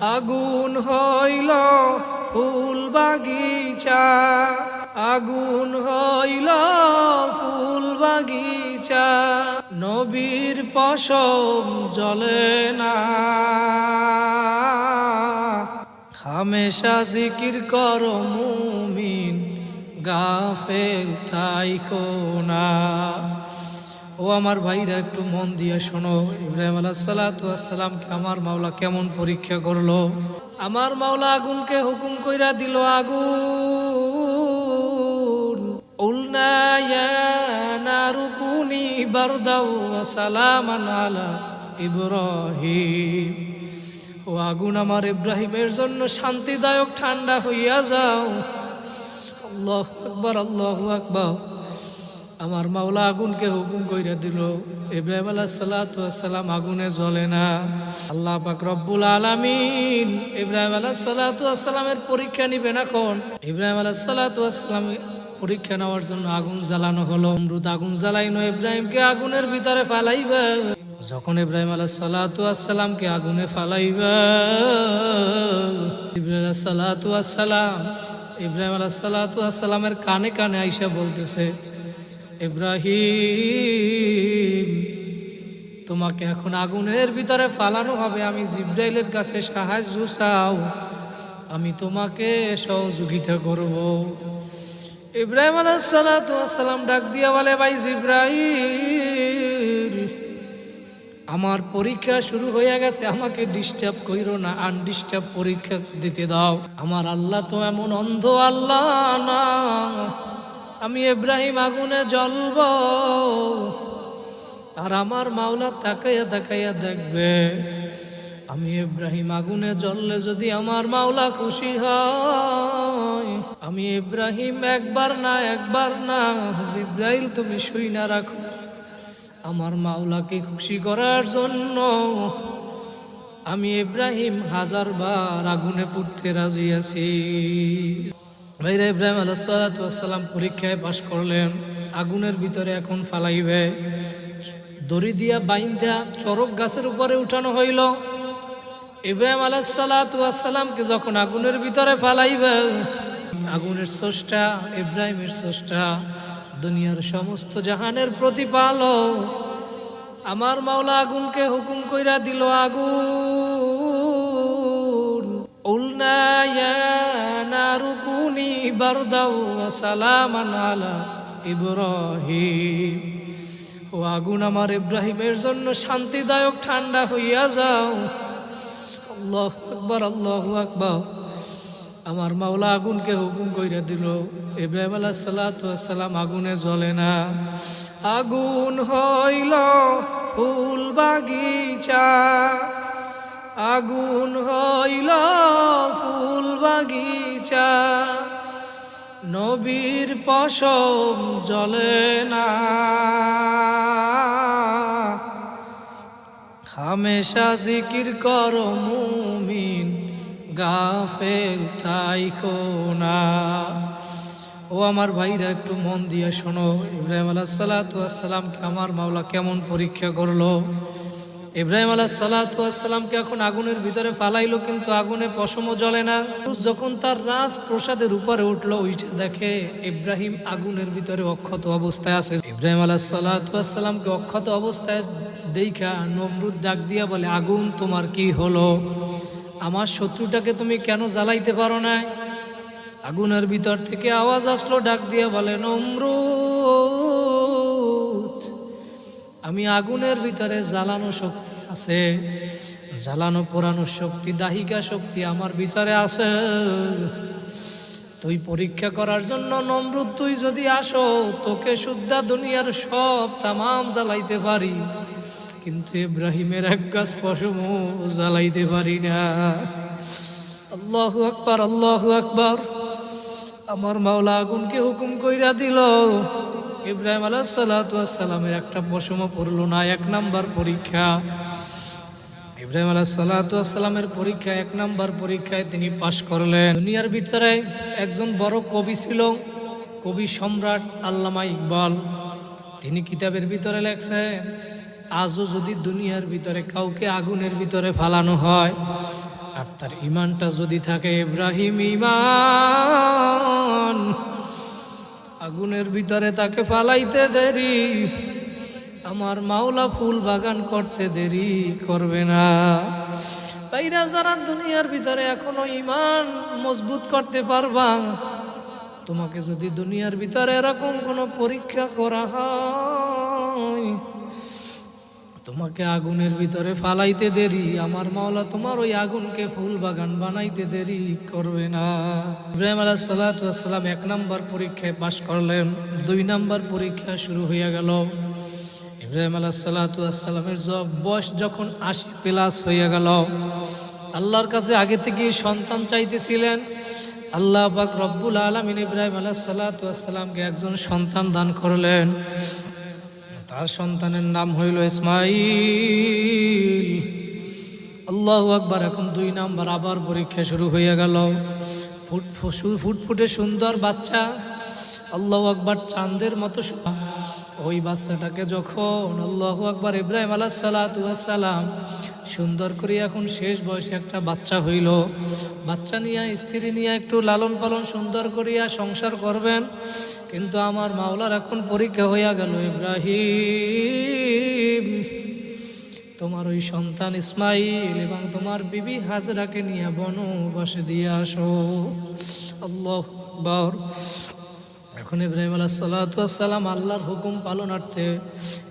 আগুন হইল ফুল বাগিচা। আগুন হইল ফুল বাগিচা। নবীর পশম জ্বলে না। হামেশা জিকির কর মুমিন, গাফেল তাইকো না। ও আমার ভাইরা একটু মন দিয়ে শোনো। ইব্রাহিম আলাহ সালাতামকে আমার মাওলা কেমন পরীক্ষা করল? আমার মাওলা আগুনকে হুকুম কইরা দিল, আগুন ও আগুন ইব্রাহিমের জন্য শান্তিদায়ক ঠান্ডা হইয়া যাও। আল্লাহ আকবার আল্লাহ আকবার। আমার মাওলা আগুনকে হুকুম কইরা দিল। ইব্রাহিম আলাহ সালাম আগুনে জ্বলে না। আল্লাহ পাক রব্বুল আলামিন ইব্রাহিম আলাহ সালামের পরীক্ষা নিবেন এখন ইব্রাহিম আলাহ সালাম পরীক্ষা নেওয়ার জন্য আগুন জ্বালানো হলো। অমরুদ আগুন জ্বালাইনো ইব্রাহিমকে আগুনের ভিতরে ফালাইবে। যখন ইব্রাহিম আলাহ সালাতামকে আগুনে ফালাইবে, ইব্রাহিম সালাতাম ইব্রাহিম আলাহ সালাতামের কানে কানে আইসা বলতেছে ইব্রাহিম, তোমাকে এখন আগুনের ভিতরে ফালানো হবে। আমি জিব্রাইলের কাছে সাহায্য চাও। আমি তোমাকে সহযোগিতা করব। ইব্রাহিম আলাইসালাম ডাক দিয়া বলে, ভাই জিব্রাহিম আমার পরীক্ষা শুরু হয়ে গেছে। আমাকে ডিস্টার্ব কইরো না আনডিস্টার্ব পরীক্ষা দিতে দাও। আমার আল্লাহ তো এমন অন্ধ আল্লাহ না। আমি ইব্রাহিম আগুনে জ্বলব। আর আমার মাওলা তাকাইয়া তাকাইয়া দেখবে, আমি ইব্রাহিম আগুনে জ্বললে যদি আমার মাওলা খুশি হয়। আমি ইব্রাহিম একবার না একবার না, জিব্রাইল তুমি শুই না রাখো। আমার মাওলাকে খুশি করার জন্য আমি ইব্রাহিম হাজার বার আগুনে পুড়তে রাজি আছি। ভাইরা ইব্রাহিম আলাহাতাম পরীক্ষায় পাশ করলেন, আগুনের ভিতরে এখন ফালাইবে। দড়ি দিয়া বাইন্দা চরক গাছের উপরে উঠানো হইল। ইব্রাহিম আলাহাতামকে যখন আগুনের ভিতরে ফালাইবে, আগুনের স্রষ্টা, ইব্রাহিমের স্রষ্টা, দুনিয়ার সমস্ত জাহানের প্রতিপালক আমার মাওলা আগুনকে হুকুম কইরা দিল, আগুন উলনা ইয়া ও আগুন আমার ইব্রাহিমের জন্য শান্তিদায়ক ঠান্ডা হইয়া যাও। আল্লাহ আকবার আল্লাহ আকবার। আমার মাওলা আগুনকে হুকুম কইরা দিল, ইব্রাহিম আলাহ সালাম আগুনে জ্বলে না। আগুন হইল ফুল বাগিচা। আগুন হইল ফুল বাগিচা। নবীর পশম জ্বলে না। হামেশা জিকির কর মুমিন, গাফেল তাইকো না। ও আমার ভাইরা, একটু মন দিয়ে শোনো। ইব্রাহিম আলাহ সালাতামকে আমার মাওলা কেমন পরীক্ষা করল? ইব্রাহিম আলাহ সালাতামকে এখন আগুনের ভিতরে ফালাইলো, কিন্তু আগুনে পশমও জ্বলে না। যখন তার রাজ প্রসাদের উপরে উঠল ওইটা দেখে ইব্রাহিম আগুনের ভিতরে অক্ষত অবস্থায় আছে। ইব্রাহিম আলাহ সালাতামকে অক্ষত অবস্থায় দেখা নমরুদ ডাক দিয়া বলে, আগুন তোমার কি হলো? আমার শত্রুটাকে তুমি কেন জ্বালাইতে পারো না আগুনের ভিতর থেকে আওয়াজ আসলো, ডাক দিয়া বলে, নমরুদ আমি আগুনের ভিতরে জ্বালানো শক্তি আছে। জ্বালানো পোড়ানোর শক্তি, দাহিকা শক্তি আমার ভিতরে আছে। তুই পরীক্ষা করার জন্য নমরুদ, তুই যদি আসো, তোকে শুদ্ধা দুনিয়ার সব তামাম জ্বালাইতে পারি। কিন্তু ইব্রাহিমের এক গাছ পশম জ্বালাইতে পারি না। আল্লাহ আকবার আল্লাহ আকবার। আমার মাওলা আগুনকে হুকুম কইরা দিল ইব্রাহিম আলাহ সালাতামের একটা পশম পড়ল না, এক নাম্বার পরীক্ষা। ইব্রাহিম আলাহ সালাতামের পরীক্ষা, এক নাম্বার পরীক্ষায় তিনি পাশ করলেন। দুনিয়ার ভিতরে একজন বড় কবি ছিল, কবি সম্রাট আল্লামা ইকবাল। তিনি কিতাবের ভিতরে লেখছে, আজও যদি দুনিয়ার ভিতরে কাউকে আগুনের ভিতরে ফালানো হয়, আর তার ইমানটা যদি থাকে ইব্রাহিম ইমান আগুনের ভিতরে তাকে ফালাইতে দেরি। আমার মাওলা ফুল বাগান করতে দেরি করবে না। বাইরা যারা দুনিয়ার ভিতরে এখনও ইমান মজবুত করতে পারবা, তোমাকে যদি দুনিয়ার ভিতরে এরকম কোনো পরীক্ষা করা হয় তোমাকে আগুনের ভিতরে ফালাইতে দেরি। আমার মাওলা, তোমার ওই আগুনকে ফুল বাগান বানাইতে দেরি করবে না। ইব্রাহিম আলাহ সাল্লাম এক নম্বর পরীক্ষায় পাশ করলেন। দুই নম্বর পরীক্ষা শুরু হইয়া গেল। ইব্রাহিম আলাহ সাল্লামের বয়স যখন আশি প্লাস হইয়া গেল। আল্লাহর কাছে আগে থেকেই সন্তান চাইতেছিলেন। আল্লাহ পাক রব্বুল আলমিন ইব্রাহিম আলাহ সাল্লাতামকে একজন সন্তান দান করলেন। তার সন্তানের নাম হইল ইসমাইল। আল্লাহ আকবার, এখন দুই নাম্বার আবার পরীক্ষা শুরু হয়ে গেল। ফুট ফুটফুটে সুন্দর বাচ্চা। আল্লাহ আকবার চাঁদের মতো ওই বাচ্চাটাকে যখন আল্লাহ আকবার ইব্রাহিম আলাহ সালাম সুন্দর করে এখন শেষ বয়সে একটা বাচ্চা হইল। বাচ্চা নিয়ে, স্ত্রী নিয়ে একটু লালন পালন সুন্দর করিয়া সংসার করবেন। কিন্তু আমার মাওলার এখন পরীক্ষা হইয়া গেল, ইব্রাহিম, তোমার ওই সন্তান ইসমাইল এবং তোমার বিবি হাজরাকে নিয়ে বনবাসে দিয়ে আসো। আল্লাহ আকবার। এখন ইব্রাহিম আলাহ সাল্লাম আল্লাহর হুকুম পালনার্থে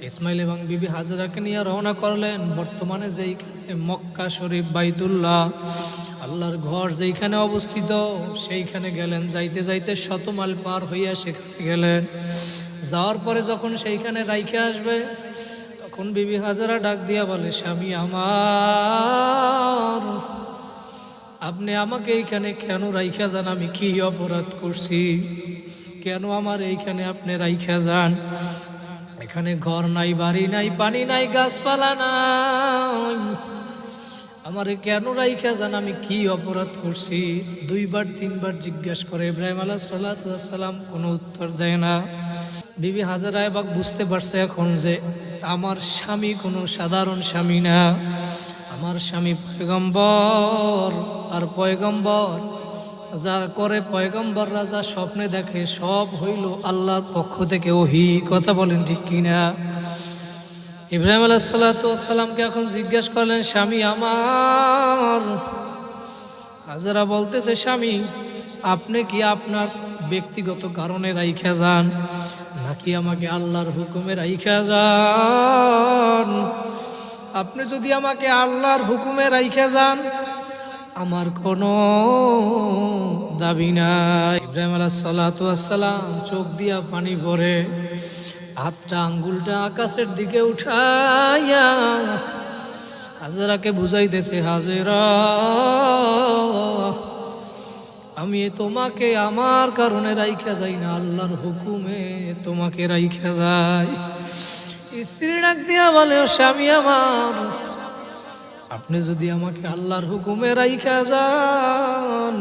ইসমাইল এবং বিবি হাজরাকে নিয়ে রওনা করলেন। বর্তমানে যেইখানে মক্কা শরীফ বাইতুল্লাহ, আল্লাহর ঘর যেইখানে অবস্থিত, সেইখানে গেলেন। যাইতে যাইতে শতমাল পার হইয়া সেখানে গেলেন। যাওয়ার পরে যখন সেইখানে রাইখে আসবে, তখন বিবি হাজারা ডাক দিয়া বলে, স্বামী আমার, আপনি আমাকে এইখানে কেন রাইখা যান? আমি কি অপরাধ করছি? কেন আমার এইখানে আপনি রাইখা যান? এখানে ঘর নাই, বাড়ি নাই, পানি নাই, গাছপালা নাই। আমারে কেন রাইখা যান? আমি কি অপরাধ করছি? দুইবার, তিনবার জিজ্ঞেস করে ইব্রাহিম আলাহ সাল্লাম কোনো উত্তর দেয় না। বিবি হাজারা এবার বুঝতে পারছে এখন যে আমার স্বামী কোনো সাধারণ স্বামী না। আমার স্বামী পয়গম্বর, আর পয়গম্বর যা করে পয়গম্বররা যা স্বপ্নে দেখে, সব হইল আল্লাহর পক্ষ থেকে ওহি। কথা বলেন ঠিক কিনা? ইব্রাহিম আলাহ সাল্লাতামকে এখন জিজ্ঞেস করলেন, স্বামী আমার। হাজারা বলতেছে, স্বামী, আপনি কি আপনার ব্যক্তিগত কারণে রাইখা যান, নাকি আমাকে আল্লাহর হুকুমে রাইখা যান? আপনি যদি আমাকে আল্লাহর হুকুমে রাইখা যান আমার কোনো দাবি নাই। ইব্রাহিম আলাহ সাল্লাম চোখ দিয়া পানি ভরে হাতটা আঙ্গুলটা আকাশের দিকে উঠাইয়া হাজেরাকে বুঝাইতেছে, হাজেরা, আমি তোমাকে আমার কারণে রাইখা যাই না, আল্লাহর হুকুমে তোমাকে রাইখা যাই। স্ত্রী ডাক দিয়া বলে, "ও স্বামী আমার আপনি যদি আমাকে আল্লাহর হুকুমে রাইখা যান,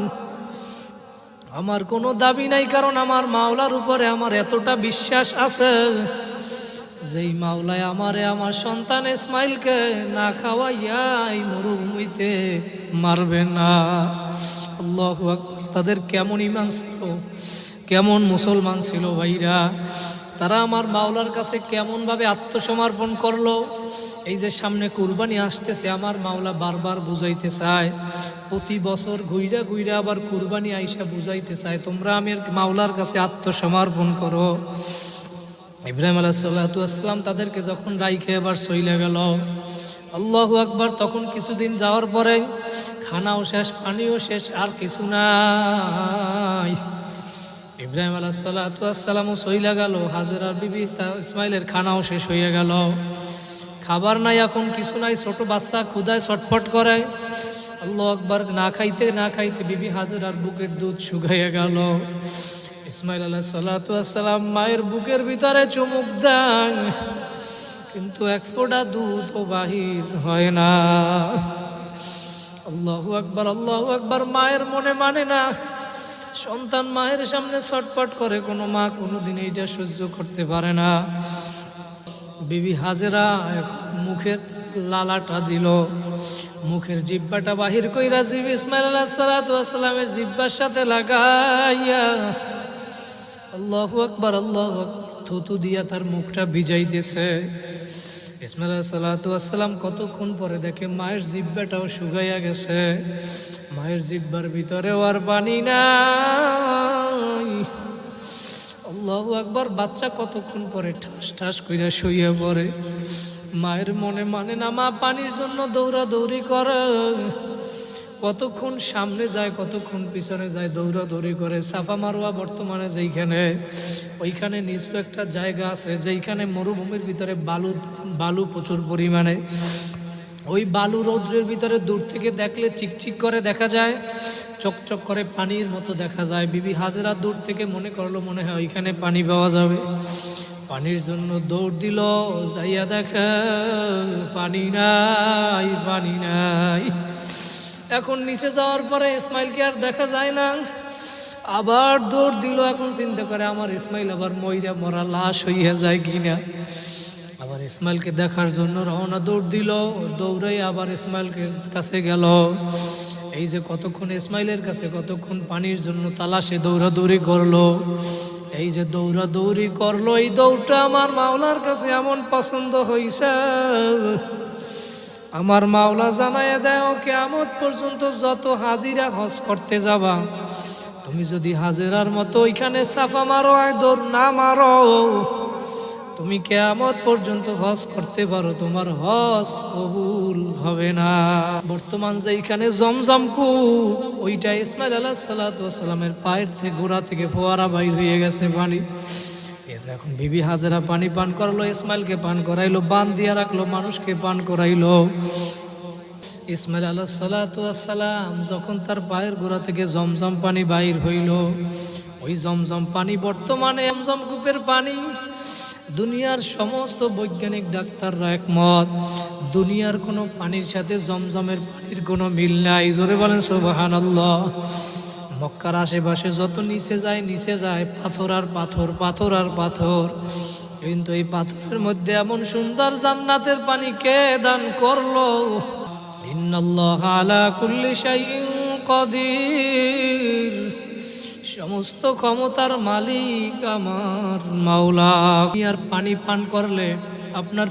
আমার কোনো দাবি নাই, কারণ আমার মাওলার উপরে আমার এতটা বিশ্বাস আছে। যেই মাওলায় আমারে আমার সন্তান ইসমাইলকে না খাওয়াইয়াই মরুভূমিতে মারবে না। আল্লাহ তাদের কেমন ইমান ছিল? কেমন মুসলমান ছিল ভাইরা? তারা আমার মাওলার কাছে কেমনভাবে আত্মসমর্পণ করল? এই যে সামনে কুরবানি আসতেছে, আমার মাওলা বারবার বুঝাইতে চায়। প্রতি বছর ঘুইরা ঘুইরা আবার কুরবানি আইসা বুঝাইতে চায়। তোমরা আমি মাওলার কাছে আত্মসমর্পণ করো। ইব্রাহিম আলাহ সাল্লাহাম তাদেরকে যখন রাইখে আবার সইলে গেল। আল্লাহ আকবার, তখন কিছুদিন যাওয়ার পরে খানাও শেষ, পানিও শেষ, আর কিছু নাই। ইব্রাহিম আলাহ সাল্লাহামও সইলা গেল। হাজরার বিবি তা- ইসমাইলের খানাও শেষ হয়ে গেল। খাবার নাই, এখন কিছু নাই, ছোট বাচ্চা ক্ষুদায় ছটফট করে। আল্লাহ আকবার, না খাইতে না খাইতে বিবি হাজরার বুকের দুধ শুকাইয়া গেল। ইসমাইল আলাহ সাল্লাম মায়ের বুকের ভিতরে চুমুক দেন, কিন্তু এক ফোঁটা দুধ ও বাহির হয় না। আল্লাহু আকবার, আল্লাহ আকবার, মায়ের মনে মানে না সন্তান মায়ের সামনে ছটপট করে, কোনো মা কোনোদিন এইটা সহ্য করতে পারে না। বিবি হাজেরা মুখের লালাটা দিল। মুখের জিব্বাটা বাহির কইরা জিব ইসমাইল আলাহ সালাতামের জিব্বার সাথে লাগাইয়া, আল্লাহু আকবার, আল্লাহু থুতু দিয়া তার মুখটা ভিজাইতেছে। ইসমাইল সালাতাম কতক্ষণ পরে দেখে মায়ের জিব্বাটাও শুকাইয়া গেছে। মায়ের জিব্বার ভিতরেও আর পানি আল্লাহু আকবার, বাচ্চা কতক্ষণ পরে ঠাস ঠাস কইরা শুইয়া পড়ে। মায়ের মনে মানে না, মা পানির জন্য দৌড়াদৌড়ি করে। কতক্ষণ সামনে যায়, কতক্ষণ পিছনে যায়, দৌড়াদৌড়ি করে। সাফা মারোয়া বর্তমানে যেইখানে, ওইখানে নিচু একটা জায়গা আছে, যেইখানে মরুভূমির ভিতরে বালু বালু প্রচুর পরিমাণে। ওই বালু রৌদ্রের ভিতরে দূর থেকে দেখলে চিকচিক করে দেখা যায়, চকচক করে পানির মতো দেখা যায়। বিবি হাজেরা দূর থেকে মনে করল মনে হয় ওইখানে পানি পাওয়া যাবে। পানির জন্য দৌড় দিল, যাইয়া দেখা পানি নাই পানি নাই। এখন নিচে যাওয়ার পরে ইসমাইলকে আর দেখা যায় না? আবার দৌড় দিল, এখন চিন্তা করে আমার ইসমাইল আবার ময়রা মরা লাশ হইয়া যায় কিনা। আবার ইসমাইলকে দেখার জন্য রওনা দৌড় দিল। দৌড়াই আবার ইসমাইলকে কাছে গেল। এই যে কতক্ষণ ইসমাইলের কাছে, কতক্ষণ পানির জন্য তালাশে দৌড়াদৌড়ি করল। এই যে দৌড়াদৌড়ি করল, এই দৌড়টা আমার মাওলার কাছে এমন পছন্দ হইছে। আমার মাওলা জানায় দেয় কেমত পর্যন্ত যত হাজিরা হজ করতে যাবা, তুমি যদি হাজিরার মতো ওইখানে সাফা মারো, আয় দৌড় না মারো। তুমি কেয়ামত পর্যন্ত হজ করতে পারো, তোমার হজ কবুল হবে না। বর্তমান যেইখানে জমজম কু ওইটা ইসমাইল আল্লাহ সাল্লামের পায়ের থেকে গোড়া থেকে ফোয়ারা বাইর হয়ে গেছে পানি। এখন বিবি হাজারা পানি পান করালো, ইসমাইলকে পান করাইলো, বান দিয়া রাখল, মানুষকে পান করাইলো। ইসমাইল আল্লাহ সালাম যখন তার পায়ের গোড়া থেকে জমজম পানি বাইর হইল, ওই জমজম পানি বর্তমানে জমজম কূপের পানি। দুনিয়ার সমস্ত বৈজ্ঞানিক ডাক্তাররা একমত, দুনিয়ার কোনো পানির সাথে জমজমের পানির কোনো মিল নাই। জোরে বলেন সোবাহান মক্কার আশেপাশে যত নিচে যায় নিচে যায়, পাথর আর পাথর পাথর আর পাথর। কিন্তু এই পাথরের মধ্যে এমন সুন্দর জান্নাতের পানি কে দান করল? ইন্নাল্লাহ আলা কুল্লি শাইইন কাদির। সমস্ত ক্ষমতার মালিক আমার মাওলা। আর পানি পান করলে আপনার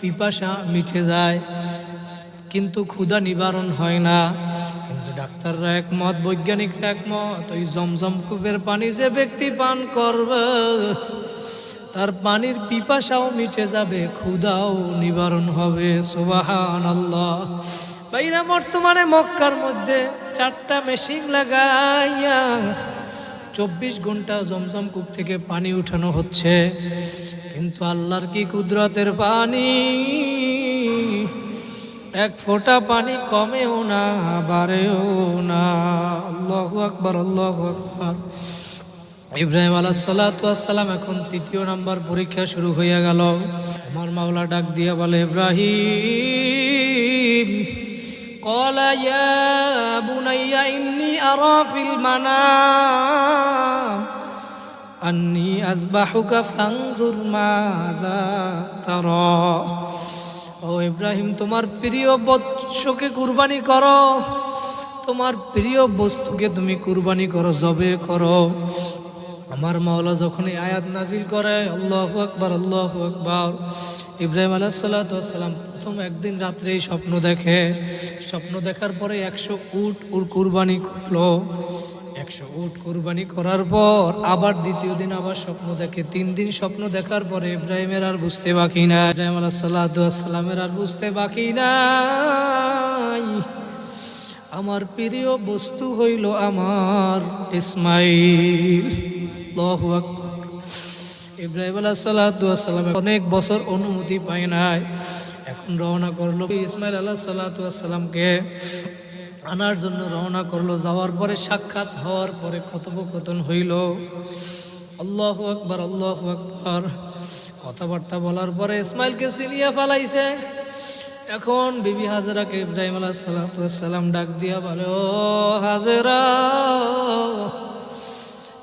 পিপাসা মিটে যায়। কিন্তু ক্ষুধা নিবারণ হয় না। কিন্তু ডাক্তাররা একমত, বৈজ্ঞানিকরা একমত, ওই জমজম কূপের পানি যে ব্যক্তি পান করবে, তার পানির পিপাসাও মিটে যাবে, ক্ষুধাও নিবারণ হবে। সোবাহান আল্লাহ বাইরা বর্তমানে মক্কার মধ্যে চারটা মেশিন লাগাইয়া চব্বিশ ঘণ্টা জমজম কূপ থেকে পানি উঠানো হচ্ছে। কিন্তু আল্লাহর কি কুদরতের পানি? এক ফোঁটা পানি কমেও না, বাড়েও না। আল্লাহ আকবর আল্লাহ আকবর। ইব্রাহিম আলাহ সালাম এখন তৃতীয় নাম্বার পরীক্ষা শুরু হইয়া গেল। আমার মাওলা ডাক দিয়া বলে, ইব্রাহিম قال يا بني إني أرى في المنام أني أذبحك فانظر ماذا ترى ও ইব্রাহিম তোমার প্রিয় বৎসকে কুরবানি করো তোমার প্রিয় বস্তুকে তুমি কুরবানি করো জবে করো আমার মাওলা যখন এই আয়াত নাজিল করে, আল্লাহ আকবার আল্লাহ আকবার, ইব্রাহিম আলাহ সাল্লাম প্রথম একদিন রাত্রে এই স্বপ্ন দেখে। স্বপ্ন দেখার পরে একশো উট উর কুরবানি করল। একশো উট কুরবানি করার পর আবার দ্বিতীয় দিন আবার স্বপ্ন দেখে। তিন দিন স্বপ্ন দেখার পরে ইব্রাহিমের আর বুঝতে বাকি না ইব্রাহিম আলাহ সাল্লামের আর বুঝতে বাকি নাই। আমার প্রিয় বস্তু হইল আমার ইসমাইল। ইব্রাহিম অনেক বছর অনুমতি পায় নাই। এখন রওনা করল ইসমাইল আল্লাহ সাল্লামকে আনার জন্য রওনা করল। যাওয়ার পরে সাক্ষাৎ হওয়ার পরে কথোপকথন হইল। আল্লাহ আকবার আল্লাহ আকবার। কথাবার্তা বলার পরে ইসমাইলকে সিনিয়া ফালাইছে। এখন বিবি হাজরাকে ইব্রাহিম আলাহ সাল্লাম ডাক দিয়া বলে, ও হাজরা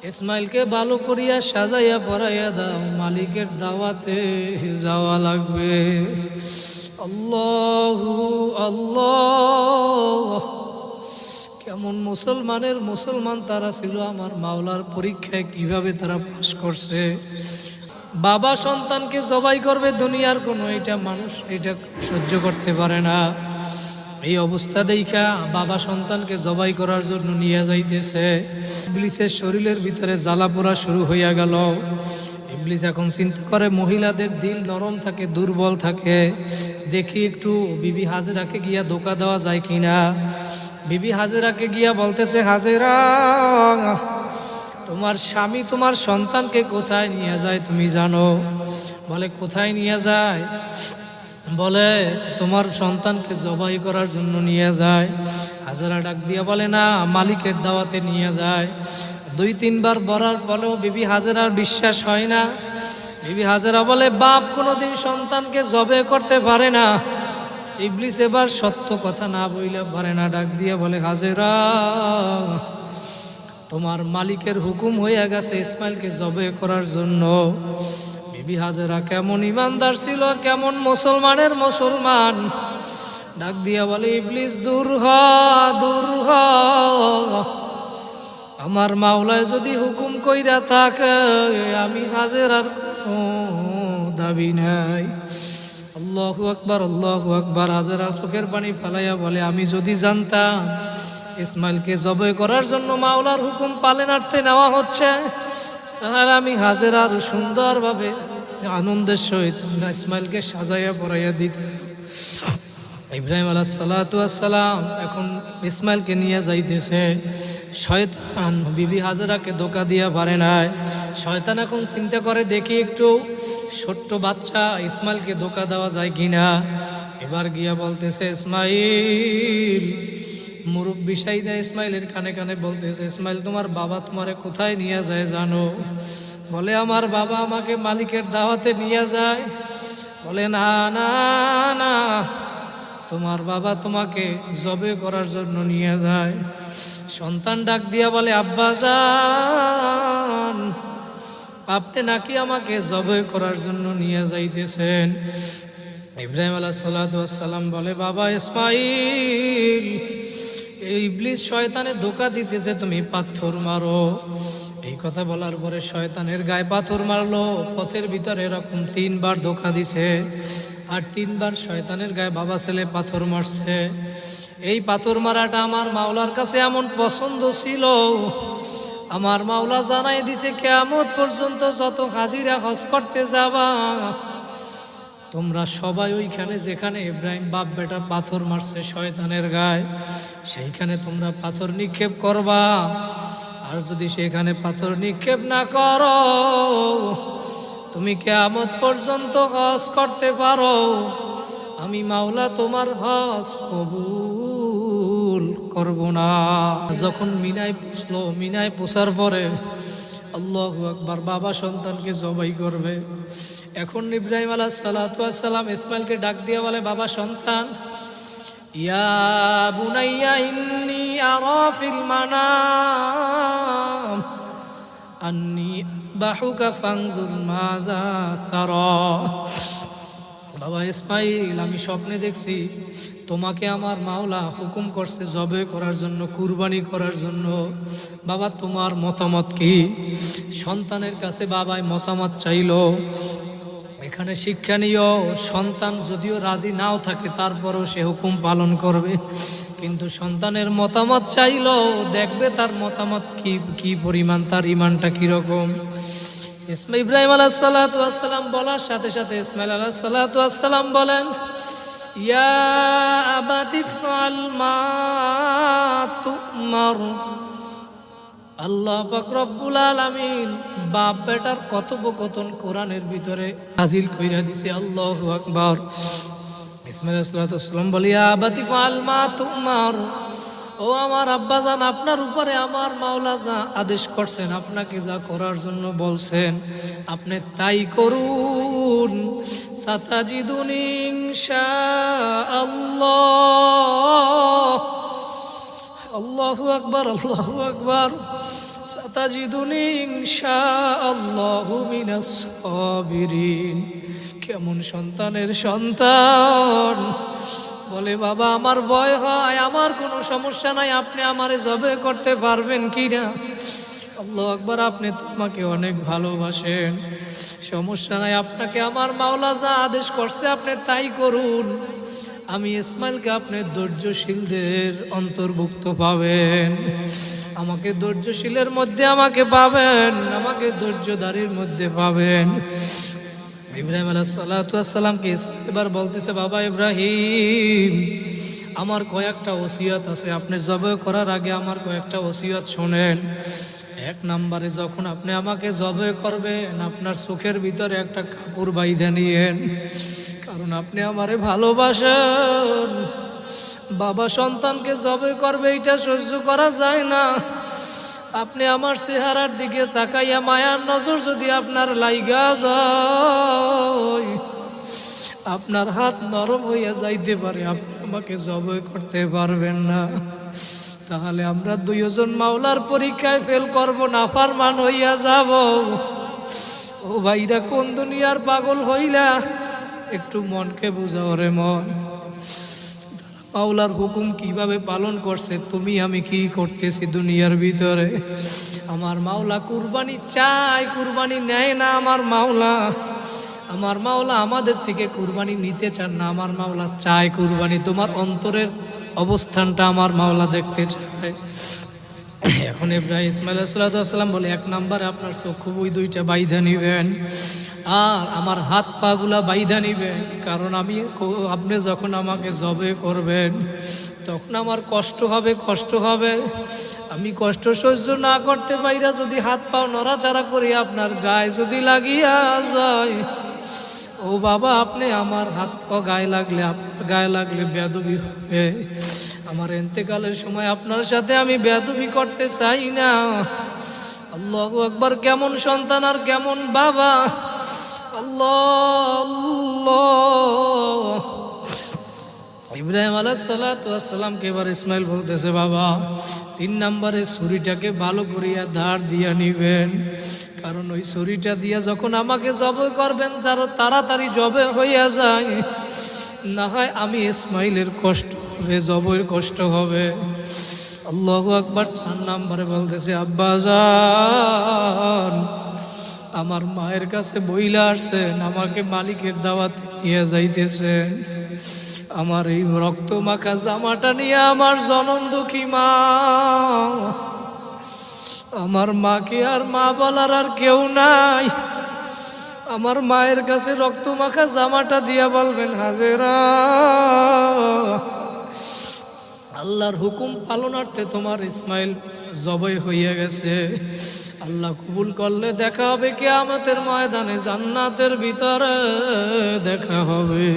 ইসমাইলকে ভালো করিয়া সাজাইয়া পড়াইয়া দাও, মালিকের দাওয়াতে যাওয়া লাগবে। আল্লাহ আল্লাহ। কেমন মুসলমানের মুসলমান তারা ছিল আমার মাওলার পরীক্ষায় কীভাবে তারা পাশ করছে। বাবা সন্তানকে জবাই করবে দুনিয়ার কোনো, এটা মানুষ এটা সহ্য করতে পারে না। এই অবস্থা দেখা বাবা সন্তানকে জবাই করার জন্য নিয়ে যাইতেছে। ইবলিসের শরীরের ভিতরে জ্বালা পোড়া শুরু হইয়া গেল। ইবলিস এখন চিন্তা করে, মহিলাদের দিল নরম থাকে, দুর্বল থাকে। দেখি একটু বিবি হাজেরাকে গিয়া ধোকা দেওয়া যায় কিনা। বিবি হাজেরাকে গিয়া বলতেছে, হাজেরা, তোমার স্বামী তোমার সন্তানকে কোথায় নিয়ে যায় তুমি জানো? বলে, কোথায় নিয়ে যায়? বলে, তোমার সন্তানকে জবাই করার জন্য নিয়ে যায়। হাজারা ডাক দিয়া বলে, না, মালিকের দাওয়াতে নিয়ে যায়। দুই, তিনবার বলার পরেও বিবি হাজারার বিশ্বাস হয় না। বিবি হাজারা বলে, বাপ কোনোদিন সন্তানকে জবে করতে পারে না। ইবলিস এবার সত্য কথা না বইলে পারে না। ডাক দিয়ে বলে, হাজেরা, তোমার মালিকের হুকুম হইয়া গেছে ইসমাইলকে জবে করার জন্য। বিবি হাজেরা কেমন ইমানদার ছিল, কেমন মুসলমানের মুসলমান। ডাক দিয়া বলে, ইবলিস, দূর হ দূর হ। আমার মাওলায় যদি হুকুম কইরা থাকে, আমি হাজের আর দাবি নাই। আল্লাহ আকবার আল্লাহ আকবার। হাজারা চোখের পানি ফেলাইয়া বলে, আমি যদি জানতাম ইসমাইলকে জবাই করার জন্য মাওলার হুকুম পালনার্থে নেওয়া হচ্ছে তাহলে আমি হাজের আরও সুন্দরভাবে আনন্দের সহিত ইসমাইলকে সাজাইয়া পড়াইয়া দিতে ইব্রাহিম আলাহ সালাম এখন ইসমাইলকে নিয়ে যাইতেছে। শয়তান বিবি হাজারাকে ধোকা দিয়া পারে নাই। শয়তান এখন চিন্তা করে, দেখি একটু ছোট্ট বাচ্চা ইসমাইলকে ধোকা দেওয়া যায় কিনা? এবার গিয়া বলতেছে, ইসমাইল মুরব্বী সাইদা ইসমাইলের কানে কানে বলতেছে, ইসমাইল, তোমার বাবা তোমারে কোথায় নিয়ে যায় জানো? বলে, আমার বাবা আমাকে মালিকের দাওয়াতে নিয়ে যায়। বলে, না না না, তোমার বাবা তোমাকে জবে করার জন্য নিয়ে যায়। সন্তান ডাক দিয়া বলে, আব্বা যান আপনি নাকি আমাকে জবে করার জন্য নিয়ে যাইতেছেন? ইব্রাহিম আলাহ সাল্লাম বলে, বাবা ইসমাইল ইবলিস শয়তানে ধোকা দিতেছে তুমি পাথর মারো। এই কথা বলার পরে শয়তানের গায়ে পাথর মারলো, পথের ভিতরে এরকম তিনবার ধোকা দিছে। আর তিনবার শয়তানের গায়ে বাবা ছেলে পাথর মারছে। এই পাথর মারাটা আমার মাওলার কাছে এমন পছন্দ ছিল। আমার মাওলা জানাই দিছে কেমন পর্যন্ত যত হাজিরা হজ করতে যাবা তোমরা সবাই ওইখানে যেখানে ইব্রাহিম বাপ বেটা পাথর মারছে শয়তানের গায়ে, সেইখানে তোমরা পাথর নিক্ষেপ করবা। আর যদি সেখানে পাথর নিক্ষেপ না করো, তুমি কেমত পর্যন্ত হজ করতে পারো। আমি মাওলা তোমার হজ কবুল করব না। যখন মিনায় পুষলো, মিনায় পোষার পরে আল্লাহ আকবার, বাবা সন্তানকে জবাই করবে। এখন ইব্রাহিম আলাহ সালাতাম ইসমাইলকে ডাক দিয়ে বলে, বাবা সন্তান, ইয়া বুনাইয়া মাজা বাবা ইসমাইল, আমি স্বপ্নে দেখছি তোমাকে আমার মাওলা হুকুম করছে জবে করার জন্য, কুরবানি করার জন্য। বাবা, তোমার মতামত কি? সন্তানের কাছে বাবাই মতামত চাইলো, এখানে শিক্ষণীয় সন্তান যদিও রাজি নাও থাকে, তারপরেও সে হুকুম পালন করবে। কিন্তু সন্তানের মতামত চাইলো, দেখবে তার মতামত কি কি পরিমাণ, তার ইমানটা কীরকম ইসমা ইব্রাহিম আলাহ সাল্লাম বলার সাথে সাথে ইসমাইল আলাহ সাল্লাম বলেন আবাতি ফাল মা তুমার আল্লাহ রব্বুল আলামিন বাপ বেটার কথোপকথন কোরআনের ভিতরে হাজিল কইরা দিছে, আল্লাহু আকবার। বলিয়া আবাতি ফাল মা তুমার। ও আমার আব্বাজান আপনার উপরে আমার মাওলা যা আদেশ করছেন, আপনাকে যা করার জন্য বলছেন, আপনি তাই করুন। সাতাজিদুন ইনশাআল্লাহ। আল্লাহু আকবার আল্লাহু আকবার। সাতাজিদুনি ইনশাআল্লাহু মিনাস সাবিরিন। কেমন সন্তানের সন্তান। বলে, বাবা, আমার ভয় হয়, আমার কোনো সমস্যা নাই, আপনি আমারে জবে করতে পারবেন কি না? আল্লাহ আপনি তো আমাকে অনেক ভালোবাসেন। সমস্যা নাই, আপনাকে আমার মাওলা যা আদেশ করছে, আপনি তাই করুন। আমি ইসমাইলকে আপনি ধৈর্যশীলদের অন্তর্ভুক্ত পাবেন। আমাকে ধৈর্যশীলের মধ্যে আমাকে পাবেন, আমাকে ধৈর্যধারীর মধ্যে পাবেন। ইব্রাহিম আলাহাতামকে এবার বলতেছে, বাবা ইব্রাহিম, আমার কয়েকটা ওসিয়ত আছে। আপনি জবে করার আগে আমার কয়েকটা ওসিয়ত শোনেন। এক নম্বরে, যখন আপনি আমাকে জবে করবেন, আপনার চোখের ভিতরে একটা কাপড় বাইধে নিয়েন, কারণ আপনি আমারে ভালোবাসেন। বাবা সন্তানকে জবে করবে, এটা সহ্য করা যায় না। আপনি আমার চেহারার দিকে তাকাইয়া মায়ার নজর যদি আপনার লাইগা যায়, আপনার হাত নরম হইয়া যাইতে পারে, আপনি আমাকে জবই করতে পারবেন না। তাহলে আমরা দুইজন মাওলার পরীক্ষায় ফেল করব না ফারমান হইয়া যাব। ও ভাইরা, কোন দুনিয়ার পাগল হইলা? একটু মনকে বুঝাও রে মন। মাওলার হুকুম কীভাবে পালন করছে, তুমি আমি কি করতেছি দুনিয়ার ভিতরে? আমার মাওলা কুরবানি চাই কুরবানি নেয় না আমার মাওলা। আমার মাওলা আমাদের থেকে কুরবানি নিতে চান না, আমার মাওলা চায় কুরবানি। তোমার অন্তরের অবস্থানটা আমার মাওলা দেখতে চায়। এখন ইব্রাহিম ইসমাইল সাল্লাম বলে, এক নাম্বারে আপনার চক্ষু বই দুইটা বাইধা নিবেন, আর আমার হাত পাগুলা বাইধা নিবেন, কারণ আমি আপনি যখন আমাকে জবে করবেন, তখন আমার কষ্ট হবে কষ্ট হবে। আমি কষ্ট সহ্য না করতে পাইরা যদি হাত পাও নড়াচাড়া করি, আপনার গায়ে যদি লাগিয়া যায় ও বাবা, আপনি আমার হাত পা গায়ে লাগলে গায়ে লাগলে বেদবি হবে। আমার এতেকালের সময় আপনার সাথে আমি বেদবি করতে চাই না। আল্লাহ একবার কেমন সন্তান আর কেমন বাবা? আল্লাহ আল্লাহ। ইব্রাহিম আলাহ সাল্লাতামকে এবার ইসমাইল বলতেছে, বাবা, তিন নম্বরে ছুরিটাকে ভালো করিয়া ধার দিয়া নিবেন। কারণ ওই ছুরিটা দিয়া যখন আমাকে জবে করবেন, যারো তাড়াতাড়ি জবে হইয়া যায়। না হয় আমি ইসমাইলের কষ্ট হবে, জবের কষ্ট হবে। আল্লাহ আকবার চার নম্বরে বলতেছে, আব্বা আমার মায়ের কাছে বইলা আসছেন, আমাকে মালিকের দাওয়াত নিয়ে যাইতেছেন। আমার এই রক্ত মাখা জামাটা নিয়ে আমার জনম দুঃখী মা। আমার মাকে আর মা বলার আর কেউ নাই। আমার মায়ের কাছে রক্ত মাখা জামাটা দিয়া বলবেন, হাজেরা, আল্লাহর হুকুম পালনার্থে তোমার ইসমাইল জবই হইয়া গেছে। আল্লাহ কবুল করলে দেখা হবে, কেয়ামতের ময়দানে জান্নাতের ভিতরে দেখা হবে।